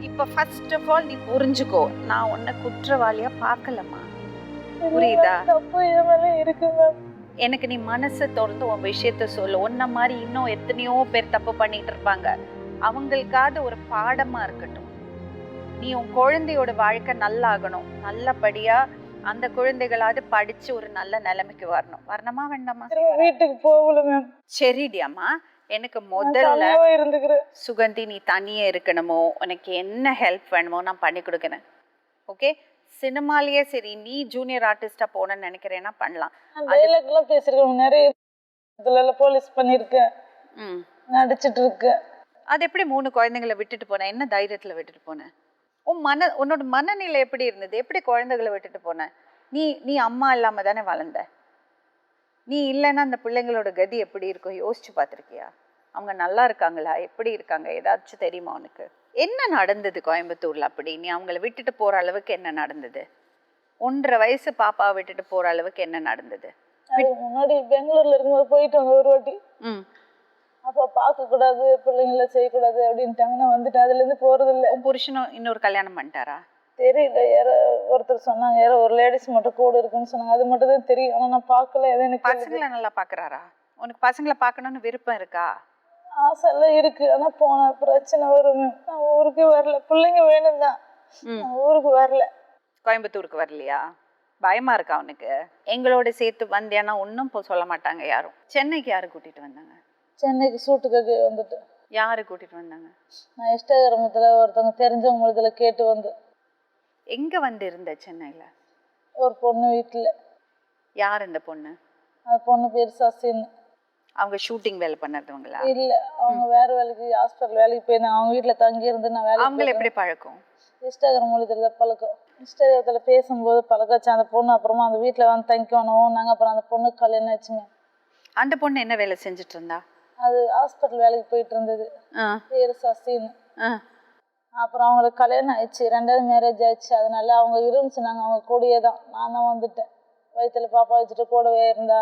இப்ப first of all நீ புரிஞ்சுக்கோ. நான் உன்னை குற்றவாளியா பார்க்கலம்மா. புரியுதா? தப்பு? மேல எனக்கு நீ மனசை திறந்து உன் விஷயத்த சொல்லு. உன்ன மாதிரி இன்னும் எத்தனையோ பேர் தப்பு பண்ணிட்டு இருப்பாங்க. அவங்களுக்காவது ஒரு பாடமா இருக்கட்டும். நீ உன் குழந்தையோட வாழ்க்கை நல்லாகணும். நல்லபடியா அந்த குழந்தைகளாவது படிச்சு ஒரு நல்ல நிலைமைக்கு வரணும். வரணுமா வேண்டாமா? வீட்டுக்கு போகல மேம் சரிடி அம்மா. எனக்கு முதல்ல இருந்துக்கிறேன். சுகந்தி நீ தனியே இருக்கணுமோ? உனக்கு என்ன ஹெல்ப் வேணுமோ நான் பண்ணி கொடுக்குறேன். ஓகே சினிமாலேயே சரி நீ ஜூனியர் ஆர்டிஸ்டா போகணும்னு நினைக்கிறேன்னா பண்ணலாம். டைலாக் எல்லாம் பேசிருக்கேன் நிறைய இதுல போலீஸ் பண்ணிருக்கேன் நடிச்சிட்டு இருக்கேன் அது எப்படி மூணு குழந்தைங்களை விட்டுட்டு போன? என்ன தைரியத்துல விட்டுட்டு போன? உன் மன உன்னோட மனநிலை எப்படி இருந்தது? எப்படி குழந்தைகளை விட்டுட்டு போன? நீ நீ அம்மா இல்லாம தானே வளர்ந்த? நீ இல்லைன்னா அந்த பிள்ளைங்களோட கதி எப்படி இருக்கும்? யோசிச்சு பார்த்திருக்கியா? அவங்க நல்லா இருக்காங்களா? எப்படி இருக்காங்க? ஏதாச்சும் தெரியுமா உனக்கு? என்ன நடந்தது கோயம்புத்தூர்ல அப்படி? நீ அவங்கள விட்டுட்டு போற அளவுக்கு என்ன நடந்தது? ஒன்றரை வயசு பாப்பாவை விட்டுட்டு போற அளவுக்கு என்ன நடந்தது? முன்னாடி பெங்களூர்ல இருக்கும்போது போயிட்டு வந்தேன் ஒரு வாட்டி. அப்ப பார்க்க கூடாது பிள்ளைங்கள செய்யக்கூடாது அப்படின்ட்டாங்க. நான் வந்துட்டேன். அதுல இருந்து போறது இல்ல உன் புருஷனும் இன்னொரு கல்யாணம் பண்ணிட்டாரா? தெரியல. யாரோ ஒருத்தர் சொன்னாங்க யாரோ ஒரு லேடிஸ் மட்டும் கூட இருக்குன்னு சொன்னாங்க. அது மட்டும் தான் தெரியும். ஆனா நான் பார்க்கல. எதுவும் எனக்கு. பசங்களை நல்லா பாக்குறாரா உனக்கு பசங்களை பார்க்கணும்னு விருப்பம் இருக்கா? ஆசை எல்லாம் இருக்கு. ஆனா போன பிரச்சனை வரும். நான் ஊருக்கு வரல. பிள்ளைங்க வேணும் தான். ஊருக்கு வரல. கோயம்புத்தூருக்கு வரலையா? பயமா இருக்கா அவனுக்கு எங்களோட சேர்த்து வந்தியானா ஒன்றும் சொல்ல மாட்டாங்க யாரும். சென்னைக்கு யாரு கூட்டிட்டு வந்தாங்க? சென்னைக்கு சூட்டுக்காக வந்துட்டு. யாரு கூட்டிட்டு வந்தாங்க? நான் இன்ஸ்டாகிராமத்துல ஒருத்தவங்க தெரிஞ்சவங்க இதுல கேட்டு வந்து எங்க வந்து இருந்த சென்னையில? ஒரு பொண்ணு வீட்டுல யார் இந்த பொண்ணு? அந்த பொண்ணு பேர் சசின்னு அவங்க ஷூட்டிங் வேலை பண்ணறவங்களா இல்ல அவங்க வேற வேலைக்கு ஹாஸ்பிட்டல் வேலைக்கு போயிருந்தாங்க அவங்க வீட்டுல தங்கி இருந்து நான் வேலைக்கு அவங்கள எப்படி பழக்கம்? இன்ஸ்டாகிராம் மூலத்துல பழக்கம். இன்ஸ்டாகிராமத்துல பேசும்போது பழக்கம் வச்சு அந்த பொண்ணு அப்புறமா அந்த வீட்டுல வந்து தங்கிக்கணும். நாங்க அப்புறம் அந்த பொண்ணு கல்யாணம் ஆச்சுங்க அந்த பொண்ணு என்ன வேலை செஞ்சுட்டு இருந்தா? அது ஹாஸ்பிட்டல் வேலைக்கு போயிட்டு இருந்தது. பேர் சசின்னு. அப்புறம் அவங்களுக்கு கல்யாணம் ஆயிடுச்சு ரெண்டாவது மேரேஜ் ஆயிடுச்சு. அதனால அவங்க இருந்துச்சு சொன்னாங்க. அவங்க கூடயே தான். நான் தான் வந்துட்டேன். வயிற்றுல பாப்பா வச்சுட்டு கூடவே இருந்தா